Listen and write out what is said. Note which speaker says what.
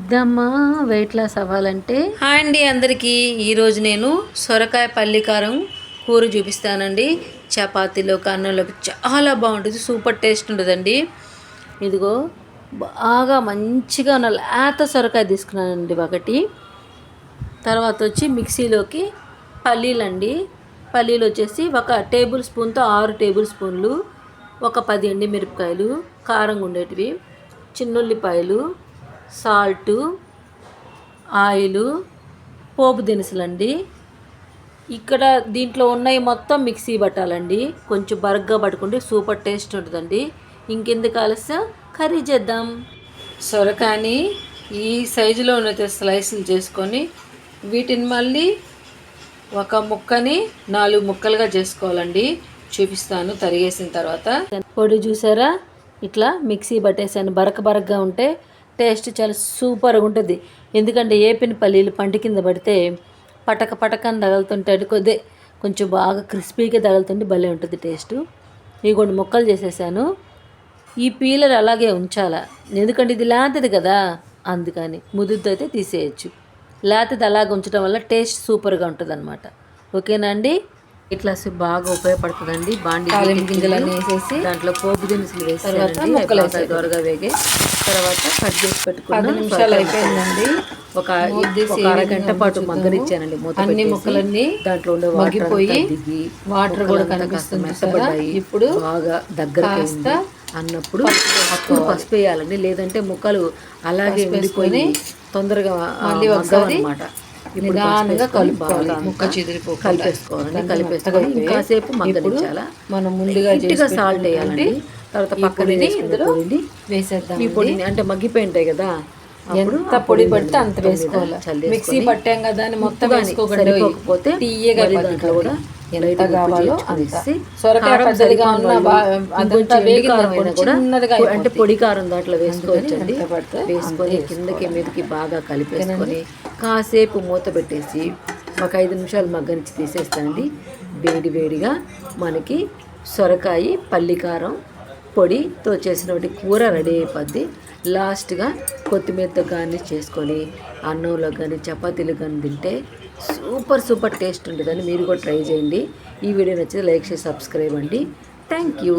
Speaker 1: ఇద్దమ్మా weight loss అవ్వాలంటే? Hi అండి అందరికీ. ఈరోజు నేను సొరకాయ పల్లికారం కూర చూపిస్తానండి. చపాతీలోకి అన్నంలోకి చాలా బాగుంటుంది సూపర్ టేస్ట్ ఉంటుందండి. ఇదిగో బాగా మంచిగా ఉన్న లేత సొరకాయ తీసుకున్నానండి ఒకటి. తర్వాత వచ్చి మిక్సీలోకి పల్లీలండి. పల్లీలు వచ్చేసి ఒక టేబుల్ స్పూన్తో ఆరు టేబుల్ స్పూన్లు ఒక పది ఎండి మిరపకాయలు కారంగా ఉండేటివి చిన్నుల్లిపాయలు సాల్టు ఆయిలు పోపు దినుసులండి. ఇక్కడ దీంట్లో ఉన్నాయి మొత్తం మిక్సీ పట్టాలండి కొంచెం బరగ్గా పట్టుకుంటే సూపర్ టేస్ట్ ఉంటుందండి. ఇంకెందుకు ఆలస్యం? కర్రీ చేద్దాం. సొరకాని ఈ సైజులో ఉన్న స్లైసులు చేసుకొని వీటిని మళ్ళీ ఒక ముక్కని నాలుగు ముక్కలుగా చేసుకోవాలండి. చూపిస్తాను తరిగేసిన తర్వాత. పొడి చూసారా? ఇట్లా మిక్సీ పట్టేసాను. బరక బరకగా ఉంటే టేస్ట్ చాలా సూపర్గా ఉంటుంది. ఎందుకంటే ఏపిన పల్లీలు పంట కింద పడితే పటక పటకని తగులుతుంటే కొద్ది కొంచెం బాగా క్రిస్పీగా తగులుతుంటే భలే ఉంటుంది టేస్ట్. ఇవి కొన్ని ముక్కలు చేసేసాను. ఈ పీలర్ అలాగే ఉంచాలా? ఎందుకంటే ఇది లేతది కదా అందుకని ముదుద్దు అయితే తీసేయచ్చు. లేతది అలాగ ఉంచడం వల్ల టేస్ట్ సూపర్గా ఉంటుంది అనమాట ఓకేనా అండి? ఇట్లా సి- బాగా ఉపయోగపడుతుందండి. బాండి గింజలన్నీ వేసేసి దాంట్లో పోపు దినుసులు వేసి తర్వాత ముక్కలు వేసి దోరగా వేగే తర్వాత కట్ చేసి పెట్టుకున్న నిమిషాలు అయిపోయిందండి. ఒక అరగంట పాటు మగ్గనిచ్చానండి అన్ని ముక్కలన్నీ దాంట్లో ఉండే మగ్గిపోయి వాటర్ కూడా కనిపిస్తుంది ఇప్పుడు బాగా దగ్గర అన్నప్పుడు అప్పుడు పసుపు వేయాలండి. లేదంటే ముక్కలు అలాగే ఉండిపోయి తొందరగా అనమాట నిదానంగా కలుపుకోవాలి. ముక్క చెదిరిపో కలిపేసుకోవాలండి కలిపేసుకొని ఇంకాసేపు మగ్గనించాలా మనం ముందుగా గట్టిగా సాల్ట్ వేయాలండి. తర్వాత పక్కన ఇందులో వేసేద్దాం ఈ పొడిని అంటే మగ్గిపోయి ఉంటాయి కదా? ఎంత పొడి పడితే అంత వేసుకోవాలి. మిక్సీ పట్టాం కదా అని మొత్తం వేసుకోకపోతే తీయగా కూడా ఎంత కావాలో అంటే పొడి కారం దాంట్లో వేసుకోవచ్చండి. వేసుకొని కిందకి మీదకి బాగా కలిపేసుకొని కాసేపు మూత పెట్టేసి ఒక ఐదు నిమిషాలు మగ్గనిచ్చి తీసేస్తానండి వేడి వేడిగా మనకి సొరకాయ పల్లికారం పొడితో చేసినటువంటి కూర రెడీ అయిపోద్ది. లాస్ట్గా కొత్తిమీరతో గార్నిష్ చేసుకొని అన్నంలో కానీ చపాతీలు కానీ తింటే సూపర్ సూపర్ టేస్ట్ ఉంటుందని మీరు కూడా ట్రై చేయండి. ఈ వీడియో నచ్చితే లైక్ చేసి సబ్స్క్రైబ్ అండి. Thank you